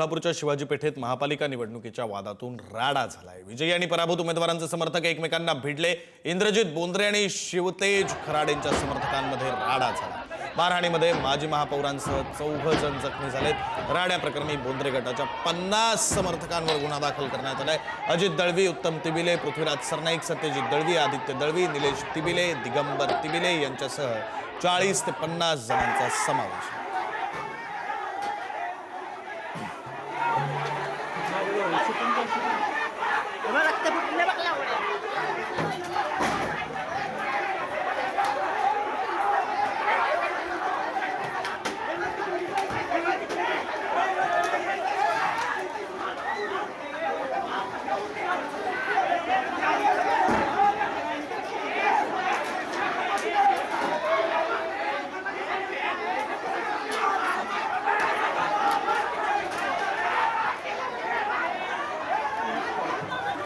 कोल्हापूरच्या शिवाजी पेठेत महापालिका निवडणुकीच्या वादातून राडा झालाय. विजयी आणि पराभूत उमेदवारांचे समर्थक एकमेकांना भिडले. इंद्रजित बोंद्रे आणि शिवतेज खराडेंच्या समर्थकांमध्ये राडा झाला. मारहाणीमध्ये माजी महापौरांसह चौघ जण जखमी झालेत. राड्या प्रकरणी बोंद्रे गटाच्या पन्नास समर्थकांवर गुन्हा दाखल करण्यात आलाय. अजित दळवी उत्तम तिबिले पृथ्वीराज सरनाईक सत्यजित दळवी आदित्य दळवी निलेश तिबिले दिगंबर तिबिले यांच्यासह चाळीस ते पन्नास जणांचा समावेश आहे रक्त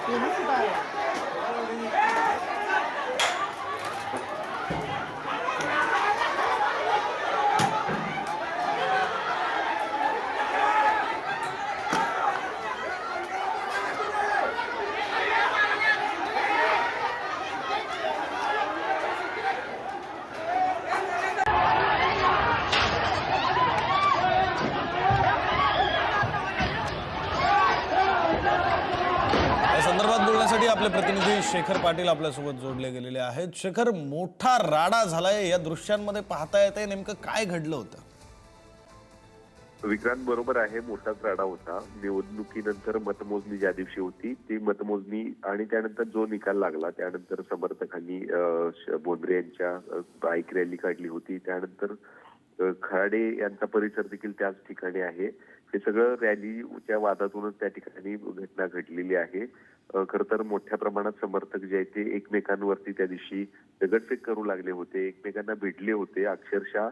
你们吃饭了 संदर्भात बोलण्यासाठी आपले प्रतिनिधी शेखर पाटील आपल्यासोबत जोडले गेलेले आहेत. शेखर मोठा राडा झालाय. या दृश्यांमध्ये पाहता येते नेमकं काय घडलं होतं? विक्रांत बरोबर आहे. मोठाच राडा होता. निवडणुकीनंतर मतमोजणी ज्या दिवशी होती ती मतमोजणी आणि त्यानंतर जो निकाल लागला त्यानंतर समर्थकांनी बोंद्रे यांच्या बाईक रॅली काढली होती. त्यानंतर खराडे यांचा परिसर देखील त्याच ठिकाणी आहे. हे सगळं रॅलीच्या वादातूनच त्या ठिकाणी घटना घडलेली आहे. खर तर मोठ्या प्रमाणात समर्थक जे आहेत ते एकमेकांवरती त्या दिवशी दगडफेक करू लागले होते एकमेकांना भिडले होते. अक्षरशः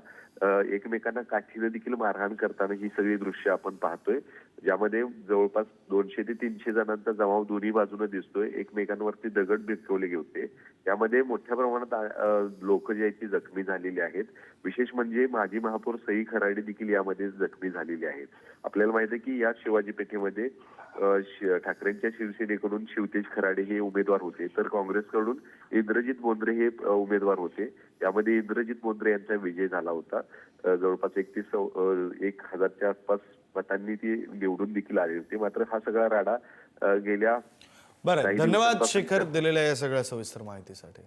एकमेकांना काठीनं देखील मारहाण करताना ही सगळी दृश्य आपण पाहतोय. ज्यामध्ये जवळपास दोनशे ते तीनशे जणांचा जमाव दोन्ही बाजूने दिसतोय. एकमेकांवरती दगड भिरकवले होते. त्यामध्ये मोठ्या प्रमाणात लोक जे आहेत ती जखमी झालेली आहेत. विशेष म्हणजे माजी महापौर सई खराडे देखील यामध्ये जखमी झालेली आहेत. आपल्याला माहिती आहे की या शिवाजी पेठेमध्ये शि- ठाकरेंच्या शिवसेनेकडून शिवतेज खराडे हे उमेदवार होते. तर काँग्रेसकडून इंद्रजित बोंद्रे हे उमेदवार होते. त्यामध्ये इंद्रजित बोंद्रे यांचा विजय झाला होता. जवळपास एकतीस एक हजारच्या आसपास मतांनी ती निवडून देखील आली होती. मात्र हा सगळा राडा गेल्या बरं धन्यवाद शेखर दिलेल्या या सगळ्या सविस्तर माहितीसाठी.